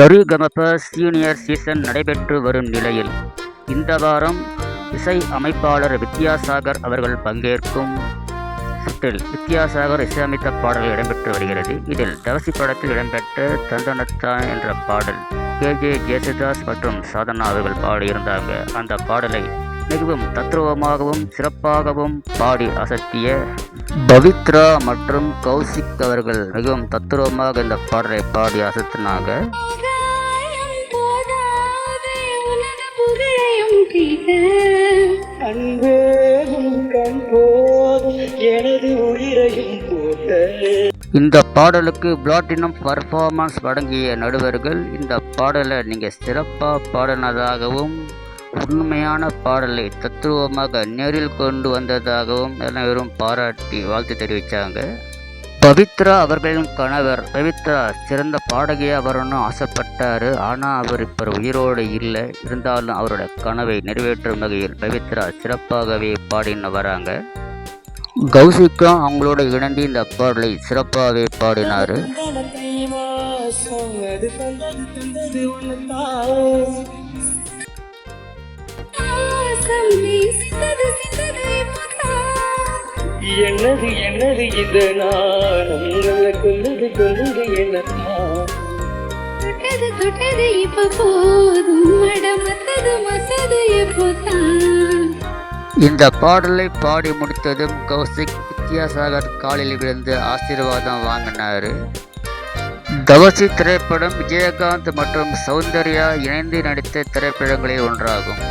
சரிகமப senior season நடைபெற்று வரும் நிலையில் இந்த வாரம் இசை அமைப்பாளர் வித்யாசாகர் அவர்கள் பங்கேற்கும் சுற்றில் வித்யாசாகர் இசையமைத்த பாடல்கள் இடம்பெற்று வருகிறது. இதில் தவசி படத்தில் இடம்பெற்ற தந்தனத்தா என்ற பாடல் கே. ஜே ஜேசுதாஸ் மற்றும் சாதனா அவர்கள் பாடியிருந்தாங்க. அந்த பாடலை மிகவும் தத்ரூபமாகவும் சிறப்பாகவும் பாடி அசத்திய பவித்ரா மற்றும் கௌசிக் அவர்கள் மிகவும் தத்ரூபமாக இந்த பாடலை பாடி அசத்தினாங்க. அன்பேதும் கண் போதும் எனது உயிரையும் போட்ட. இந்த பாடலுக்கு பிளாட்டினம் பர்ஃபார்மன்ஸ் வழங்கிய நடுவர்கள் இந்த பாடலை நீங்கள் சிறப்பாக பாடினதாகவும் உண்மையான பாடலை தத்துவமாக நேரில் கொண்டு வந்ததாகவும் அனைவரும் பாராட்டி வாழ்த்து தெரிவித்தாங்க பவித்ரா அவர்களின் கணவர். பவித்ரா சிறந்த பாடகியாக வரணும்னு ஆசைப்பட்டார். ஆனால் அவர் இப்போ உயிரோடு இல்லை. இருந்தாலும் அவரோட கனவை நிறைவேற்றும் வகையில் பவித்ரா சிறப்பாகவே பாடின்னு வராங்க. கௌசிக்கும் அவங்களோட இணைந்து இந்த பாடலை சிறப்பாகவே பாடினார். என்னது என்னது இந்த நாணம் உங்களை கொண்டது கொண்டது என்னதான் தொட்டது தொட்டது இப்ப போதும். மட மத்தது இந்த பாடலை பாடி முடித்ததும் கௌசிக் வித்யாசாகர் காலில் விழுந்து ஆசீர்வாதம் வாங்கினார். தவசி திரைப்படம் விஜயகாந்த் மற்றும் சௌந்தர்யா இணைந்து நடித்த திரைப்படங்களில் ஒன்றாகும்.